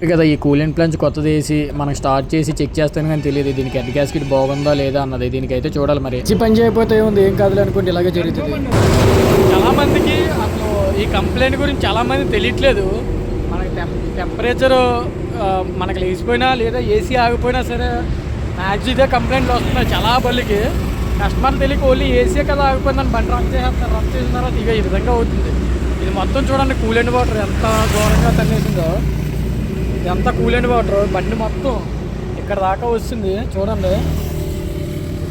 కదా ఈ coolant plunge కొత్తది వేసి మనం స్టార్ట్ చేసి చెక్ చేస్తాను కానీ తెలియదు. దీనికి హెడ్ గ్యాస్కెట్ బాగుందా లేదా అన్నది దీనికి అయితే చూడాలి మరి. ఈ పని చేయకపోతే ఏముంది? ఏం కాదులే అనుకుంటే ఇలాగే జరుగుతుంది. చాలా మందికి అసలు ఈ కంప్లైంట్ గురించి చాలా మంది తెలియట్లేదు. మనకి టెంపరేచర్ మనకి లేచిపోయినా లేదా ఏసీ ఆగిపోయినా సరే మ్యాక్స్ ఇదే కంప్లైంట్లు వస్తున్నాయి చాలా బళ్ళకి కస్టమర్ తెలియక ఓన్లీ ఏసీ కదా ఆగిపోయిందని బండి రన్ చేసేస్తారు రన్ చేసిన తర్వాత ఇక ఈ విధంగా అవుతుంది. ఇది మొత్తం చూడండి కూలెంట్ వాటర్ ఎంత ఘోరంగా తన్నేసిందో. ఇదంతా కూలెంట్ వాటర్ బండి మొత్తం ఇక్కడ దాకా వస్తుంది చూడండి.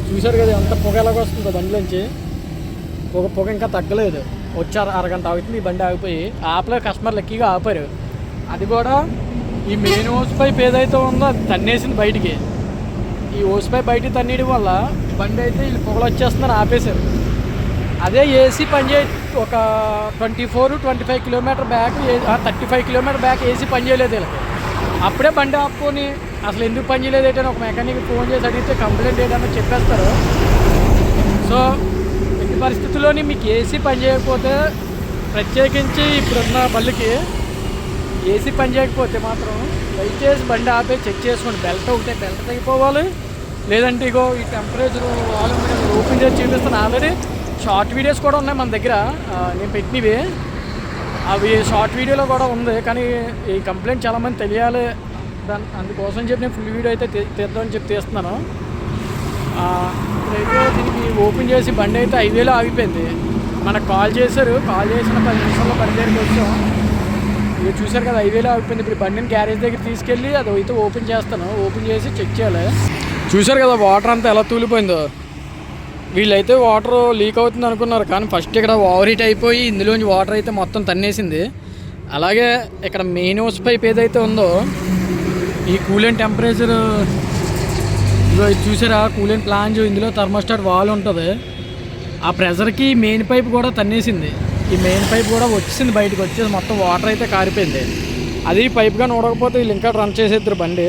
చూశారు కదా ఎంత పొగ ఎలాగ వస్తుందో బండిలోంచి. పొగ పొగ ఇంకా తగ్గలేదు. వచ్చారు అరగంట అవుతుంది ఈ బండి ఆగిపోయి. ఆపలే కస్టమర్లు ఎక్కువగా ఆపారు. అది కూడా ఈ మెయిన్ హోస్ పైప్ ఏదైతే ఉందో అది తన్నేసింది బయటికి. ఈ హోస్ పైప్ బయటికి తన్నేయడం వల్ల బండి అయితే వీళ్ళు పొగలు వచ్చేస్తున్నారు ఆపేశారు. అదే ఏసీ పనిచే ఒక twenty four twenty five kilometre back thirty five kilometre back AC పని చేయలేదు వీళ్ళకి. అప్పుడే బండి ఆపుకొని అసలు ఎందుకు పని చేయలేదు ఏంటని ఒక మెకానిక్ ఫోన్ చేసి అడిగితే కంప్లైంట్ ఏంటన్నా చెప్పేస్తారు. సో ఎట్టి పరిస్థితుల్లోని మీకు ఏసీ పని చేయకపోతే ప్రత్యేకించి ఇప్పుడున్న బళ్ళకి ఏసీ పని చేయకపోతే మాత్రం దయచేసి బండి ఆపే చెక్ చేసుకోండి. బెల్ట్ ఒకటే బెల్ట్ తగ్గిపోవాలి. లేదంటే ఇగో ఈ టెంపరేచర్ వాళ్ళు ఓపెన్ చేసి చూపిస్తాను ఆల్రెడీ షార్ట్ వీడియోస్ కూడా ఉన్నాయి మన దగ్గర. నేను పెట్టినవి. అవి షార్ట్ వీడియోలో కూడా ఉంది కానీ ఈ కంప్లైంట్ చాలామంది తెలియాలి. దాని అందుకోసం చెప్పి నేను ఫుల్ వీడియో అయితే తీద్దామని చెప్పి తీస్తున్నాను. ఆ, ఇప్పుడైతే దీనికి ఓపెన్ చేసి బండి అయితే హైవేలో ఆగిపోయింది. మనకు కాల్ చేశారు. కాల్ చేసిన పది నిమిషాల్లో బండి దగ్గరికి వచ్చాం. ఇది చూశారు కదా హైవేలో ఆగిపోయింది. ఇప్పుడు బండిని గ్యారేజ్ దగ్గర తీసుకెళ్ళి అది అయితే ఓపెన్ చేస్తాను. ఓపెన్ చేసి చెక్ చేయాలి. చూశారు కదా వాటర్ అంతా ఎలా తూలిపోయిందో. వీళ్ళైతే వాటర్ లీక్ అవుతుంది అనుకున్నారు. కానీ ఫస్ట్ ఇక్కడ ఓవర్ హీట్ అయిపోయి ఇందులోంచి వాటర్ అయితే మొత్తం తన్నేసింది. అలాగే ఇక్కడ మెయిన్ హౌస్ పైప్ ఏదైతే ఉందో ఈ కూలెంట్ టెంపరేచర్ ఇదో చూసారా? కూలెంట్ ప్లాంజ్ ఇందులో థర్మోస్టాట్ వాల్ ఉంటుంది. ఆ ప్రెషర్కి మెయిన్ పైప్ కూడా తన్నేసింది. ఈ మెయిన్ పైప్ కూడా వచ్చింది బయటకు. వచ్చేసి మొత్తం వాటర్ అయితే కారిపోయింది. అది పైప్గా నూడకపోతే వీళ్ళు ఇంకా రన్ చేసేద్దరు బండి.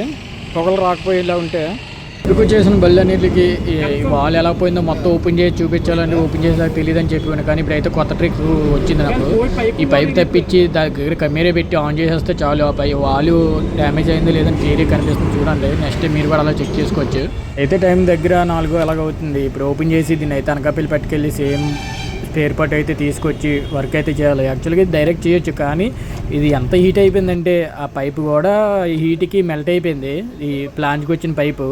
పొగలు రాకపోయేలా ఉంటే. ఇరుకు చేసిన బళ్ళు అన్నిటికి వాల్ ఎలా పోయిందో మొత్తం ఓపెన్ చేసి చూపించాలని ఓపెన్ చేసేదాకా తెలియదు అని చెప్పి కానీ ఇప్పుడైతే కొత్త ట్రిక్ వచ్చింది నాకు. ఈ పైప్ తప్పించి దాని దగ్గర కెమెరా పెట్టి ఆన్ చేసేస్తే చాలు ఆ పై వాళ్ళు డ్యామేజ్ అయింది లేదని క్లియర్గా కనిపిస్తుంది చూడండి. నెక్స్ట్ మీరు కూడా అలా చెక్ చేసుకోవచ్చు. అయితే టైం దగ్గర నాలుగు అలాగ అవుతుంది? ఇప్పుడు ఓపెన్ చేసి దీన్ని అయితే అనకాపల్లి పట్టుకెళ్ళి సేమ్ స్పేర్ పార్ట్ అయితే తీసుకొచ్చి వర్క్ అయితే చేయాలి. యాక్చువల్గా ఇది డైరెక్ట్ చేయొచ్చు. కానీ ఇది ఎంత హీట్ అయిపోయిందంటే ఆ పైపు కూడా ఈ హీట్కి మెల్ట్ అయిపోయింది. ఈ ప్లాంట్కి వచ్చిన పైపు.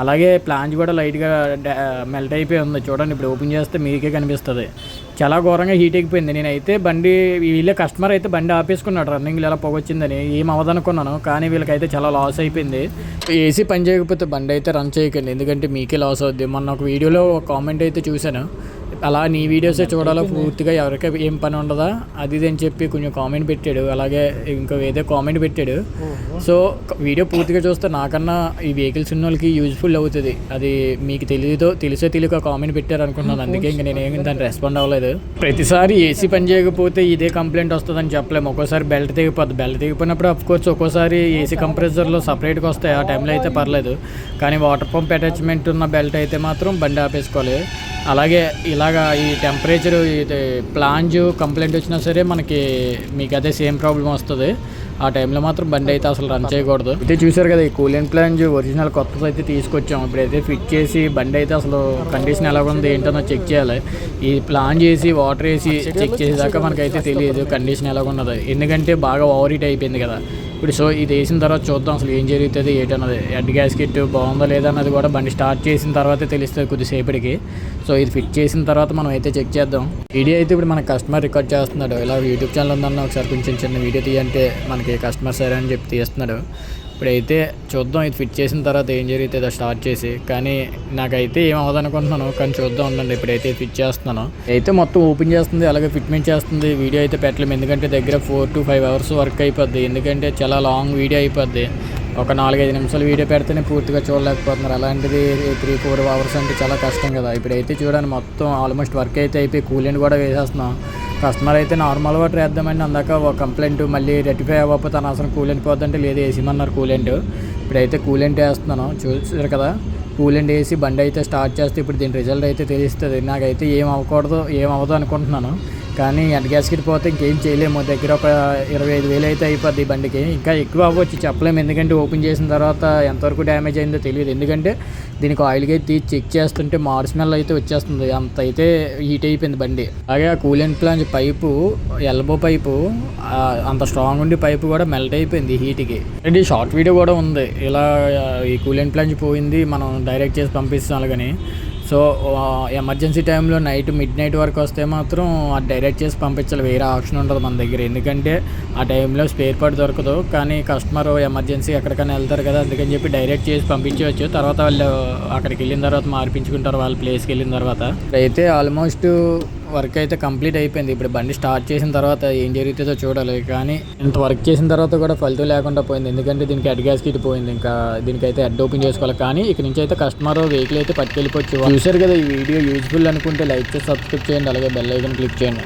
అలాగే ప్లాంజ్ కూడా లైట్గా మెల్ట్ అయిపోయి ఉంది. చూడండి ఇప్పుడు ఓపెన్ చేస్తే మీకే కనిపిస్తుంది. చాలా ఘోరంగా హీట్ ఎక్కిపోయింది. నేనైతే బండి వీళ్ళే కస్టమర్ అయితే బండి ఆపేసుకున్నాడు. రన్నింగ్లో ఎలా పొగొచ్చిందని ఏం అవ్వదనుకున్నాను కానీ వీళ్ళకైతే చాలా లాస్ అయిపోయింది. ఏసీ పని చేయకపోతే బండి అయితే రన్ చేయకండి. ఎందుకంటే మీకే లాస్ అవుద్ది. మొన్న ఒక వీడియోలో ఒక కామెంట్ అయితే చూశాను. అలా నీ వీడియోసే చూడాలో పూర్తిగా ఎవరికి ఏం పని ఉండదా? అది ఇది అని చెప్పి కొంచెం కామెంట్ పెట్టాడు. అలాగే ఇంకో ఏదో కామెంట్ పెట్టాడు. సో వీడియో పూర్తిగా చూస్తే నాకన్నా ఈ వెహికల్స్ ఉన్న వాళ్ళకి యూజ్ఫుల్ అవుతుంది. అది మీకు తెలియదో తెలిసో తెలియక కామెంట్ పెట్టారు అనుకున్నాను అందుకే ఇంకా నేను ఏమి దాన్ని రెస్పాండ్ అవ్వలేదు. ప్రతిసారి ఏసీ పని చేయకపోతే ఇదే కంప్లైంట్ వస్తుందని చెప్పలేము. ఒక్కోసారి బెల్ట్ తెగిపోద్ది. బెల్ట్ తెగిపోయినప్పుడు అఫ్ కోర్స్ ఒక్కోసారి ఏసీ కంప్రెసర్లో సపరేట్గా వస్తాయి. ఆ టైంలో అయితే పర్లేదు. కానీ వాటర్ పంప్ అటాచ్మెంట్ ఉన్న బెల్ట్ అయితే మాత్రం బండి ఆపేసుకోవాలి. అలాగే ఇలాగా ఈ టెంపరేచర్ ఇది ప్లాంజ్ కంప్లైంట్ వచ్చినా సరే మనకి మీకు అదే సేమ్ ప్రాబ్లం వస్తుంది. ఆ టైంలో మాత్రం బండి అయితే అసలు రన్ చేయకూడదు. అయితే చూసారు కదా ఈ కూలింగ్ ప్లాంజ్ ఒరిజినల్ కొత్తది అయితే తీసుకొచ్చాం. ఇప్పుడైతే ఫిట్ చేసి బండి అయితే అసలు కండిషన్ ఎలా ఉంది ఏంటో చెక్ చేయాలి. ఈ ప్లాన్ చేసి వాటర్ వేసి చెక్ చేసేదాకా మనకైతే తెలియదు కండిషన్ ఎలా ఉన్నది. ఎందుకంటే బాగా ఓవర్ హీట్ అయిపోయింది కదా. ఇప్పుడు సో ఇది వేసిన తర్వాత చూద్దాం అసలు ఏం జరుగుతుంది ఏంటన్నది హెడ్ గ్యాస్కెట్ బాగుందా లేదా అన్నది కూడా బండి స్టార్ట్ చేసిన తర్వాతే తెలుస్తుంది కొద్దిసేపటికి. సో ఇది ఫిట్ చేసిన తర్వాత మనం అయితే చెక్ చేద్దాం. వీడియో అయితే ఇప్పుడు మన కస్టమర్ రికార్డ్ చేస్తున్నాడు. ఇలా యూట్యూబ్ ఛానల్ ఉందన్న ఒకసారి కొంచెం చిన్న వీడియో తీయంటే మనకి కస్టమర్ సరే అని చెప్పి తీస్తున్నాడు. ఇప్పుడైతే చూద్దాం ఇది ఫిట్ చేసిన తర్వాత ఏం జరిగితే స్టార్ట్ చేసి. కానీ నాకైతే ఏం అవ్వదు అనుకుంటున్నాను కానీ చూద్దాం ఉండండి ఇప్పుడైతే ఫిట్ చేస్తున్నాను. అయితే మొత్తం ఓపెన్ చేస్తుంది అలాగే ఫిట్మెంట్ చేస్తుంది. వీడియో అయితే పెట్టలేము ఎందుకంటే దగ్గర four to five hours work అయిపోద్ది. ఎందుకంటే చాలా లాంగ్ వీడియో అయిపోద్ది. ఒక నాలుగైదు నిమిషాలు వీడియో పెడితేనే పూర్తిగా చూడలేకపోతున్నారు. అలాంటిది త్రీ ఫోర్ అవర్స్ అంటే చాలా కష్టం కదా. ఇప్పుడైతే చూడండి మొత్తం ఆల్మోస్ట్ వర్క్ అయితే అయిపోయి కూలింగ్ కూడా వేసేస్తున్నాం. కస్టమర్ అయితే నార్మల్ వాటర్ వేద్దామండి అందాక ఒక కంప్లైంట్ మళ్ళీ రెటిఫై అవ్వకపోతే అనవసరం కూలెంట్ పోద్దంటే లేదు వేసిమన్నారు కూలెంట్ ఇప్పుడైతే కూలెంట్ వేస్తున్నాను. చూసారు కదా కూలెంట్ వేసి బండి అయితే స్టార్ట్ చేస్తే ఇప్పుడు దీని రిజల్ట్ అయితే తెలుస్తుంది. నాకైతే ఏం అవ్వకూడదు ఏం అవ్వదు అనుకుంటున్నాను. కానీ హెడ్ గ్యాస్కెట్ పోతే ఇంకేం చేయలేము. దగ్గర ఒక ఇరవై ఐదు వేలు అయితే అయిపోద్ది బండికి. ఇంకా ఎక్కువ అవ్వచ్చు చెప్పలేము. ఎందుకంటే ఓపెన్ చేసిన తర్వాత ఎంతవరకు డ్యామేజ్ అయిందో తెలియదు. ఎందుకంటే దీనికి ఆయిల్ గేట్ తీసి చెక్ చేస్తుంటే మార్ స్మెల్ అయితే వచ్చేస్తుంది. అంత అయితే హీట్ అయిపోయింది బండి. అలాగే ఆ coolant plant pipe elbow pipe అంత స్ట్రాంగ్ ఉండి పైపు కూడా మెల్ట్ అయిపోయింది హీట్కి ఇది షార్ట్ వీడియో కూడా ఉంది. ఇలా ఈ కూలెంట్ ప్లాంట్ పోయింది. మనం డైరెక్ట్ చేసి పంపిస్తాం అలాగని సో ఎమర్జెన్సీ టైంలో నైట్ మిడ్ నైట్ వరకు వస్తే మాత్రం అది డైరెక్ట్ చేసి పంపించాలి. వేరే ఆప్షన్ ఉండదు మన దగ్గర. ఎందుకంటే ఆ టైంలో స్పేర్ పార్ట్ దొరకదు. కానీ కస్టమర్ ఎమర్జెన్సీ ఎక్కడికైనా వెళ్తారు కదా అందుకని చెప్పి డైరెక్ట్ చేసి పంపించవచ్చు. తర్వాత వాళ్ళు అక్కడికి వెళ్ళిన తర్వాత మార్పించుకుంటారు వాళ్ళ ప్లేస్కి వెళ్ళిన తర్వాత. అయితే ఆల్మోస్ట్ వర్క్ అయితే కంప్లీట్ అయిపోయింది. ఇప్పుడు బండి స్టార్ట్ చేసిన తర్వాత ఏం జరుగుతుందో చూడాలి. కానీ ఇంత వర్క్ చేసిన తర్వాత కూడా ఫలితం లేకుండా పోయింది. ఎందుకంటే దీనికి హెడ్ గ్యాస్ కిట్ పోయింది. ఇంకా దీనికైతే హెడ్ ఓపెన్ చేసుకోవాలి. కానీ ఇక్కడ నుంచి అయితే కస్టమర్ వెహికల్ అయితే పట్టుకెళ్ళిపోవచ్చు. చూసారు కదా ఈ వీడియో యూజ్ఫుల్ అనుకుంటే లైక్ చేసి సబ్స్క్రైబ్ చేయండి. అలాగే బెల్ ఐకన్ క్లిక్ చేయండి.